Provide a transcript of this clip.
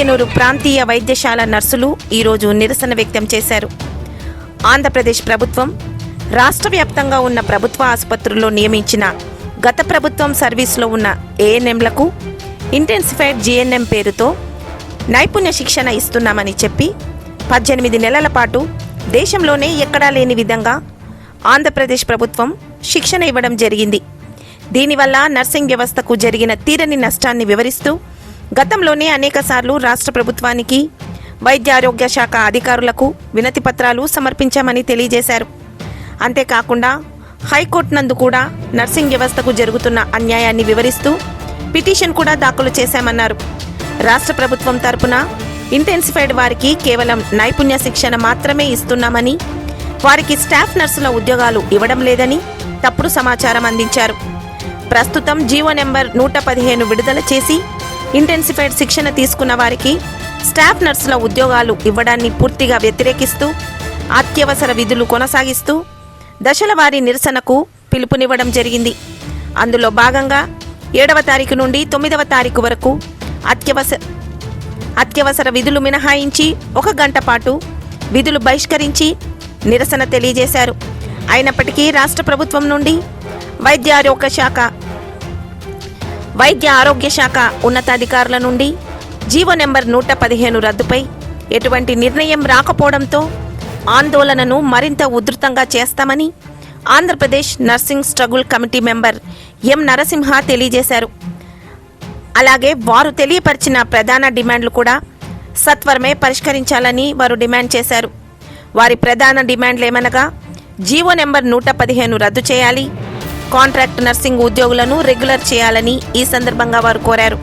ఎమ్మిగనూరు ప్రాంతీయ వైద్యశాల నర్సులు ఈరోజు నిరసన వ్యక్తం చేశారు. ఆంధ్రప్రదేశ్ ప్రభుత్వం రాష్ట్ర వ్యాప్తంగా ఉన్న ప్రభుత్వ ఆసుపత్రుల్లో నియమించిన గత ప్రభుత్వం సర్వీస్లో ఉన్న ఏఎన్ఎంలకు ఇంటెన్సిఫైడ్ జిఎన్ఎం పేరుతో నైపుణ్య శిక్షణ ఇస్తున్నామని చెప్పి పద్దెనిమిది నెలల పాటు దేశంలోనే ఎక్కడా లేని విధంగా ఆంధ్రప్రదేశ్ ప్రభుత్వం శిక్షణ ఇవ్వడం జరిగింది. దీనివల్ల నర్సింగ్ వ్యవస్థకు జరిగిన తీరని నష్టాన్ని వివరిస్తూ గతంలోనే అనేకసార్లు రాష్ట్ర ప్రభుత్వానికి వైద్య ఆరోగ్య శాఖ అధికారులకు వినతి పత్రాలు సమర్పించామని తెలియజేశారు. అంతేకాకుండా హైకోర్టు నందు కూడా నర్సింగ్ వ్యవస్థకు జరుగుతున్న అన్యాయాన్ని వివరిస్తూ పిటిషన్ కూడా దాఖలు చేశామన్నారు. రాష్ట్ర ప్రభుత్వం తరపున ఇంటెన్సిఫైడ్ వారికి కేవలం నైపుణ్య శిక్షణ మాత్రమే ఇస్తున్నామని వారికి స్టాఫ్ నర్సుల ఉద్యోగాలు ఇవ్వడం లేదని తప్పుడు సమాచారం అందించారు. ప్రస్తుతం జీవో నెంబర్ నూట పదిహేను విడుదల చేసి ఇంటెన్సిఫైడ్ శిక్షణ తీసుకున్న వారికి స్టాఫ్ నర్సుల ఉద్యోగాలు ఇవ్వడాన్ని పూర్తిగా వ్యతిరేకిస్తూ అత్యవసర విధులు కొనసాగిస్తూ దశల వారి నిరసనకు పిలుపునివ్వడం జరిగింది. అందులో భాగంగా ఏడవ తారీఖు నుండి తొమ్మిదవ తారీఖు వరకు అత్యవసర అత్యవసర విధులు మినహాయించి ఒక గంట పాటు విధులు బహిష్కరించి నిరసన తెలియజేశారు. అయినప్పటికీ రాష్ట్ర ప్రభుత్వం నుండి వైద్య ఆరోగ్య శాఖ వైద్య ఆరోగ్య శాఖ ఉన్నతాధికారుల నుండి జీవో నెంబర్ నూట పదిహేను రద్దుపై ఎటువంటి నిర్ణయం రాకపోవడంతో ఆందోళనను మరింత ఉధృతంగా చేస్తామని Andhra Pradesh nursing struggle committee member M Narasimha తెలియజేశారు. అలాగే వారు తెలియపరిచిన ప్రధాన డిమాండ్లు కూడా సత్వరమే పరిష్కరించాలని వారు డిమాండ్ చేశారు. వారి ప్రధాన డిమాండ్లు ఏమనగా జీవో నెంబర్ నూట పదిహేను రద్దు చేయాలి కాంట్రాక్ట్ నర్సింగ్ ఉద్యోగులను రెగ్యులర్ చేయాలని ఈ సందర్భంగా వారు కోరారు.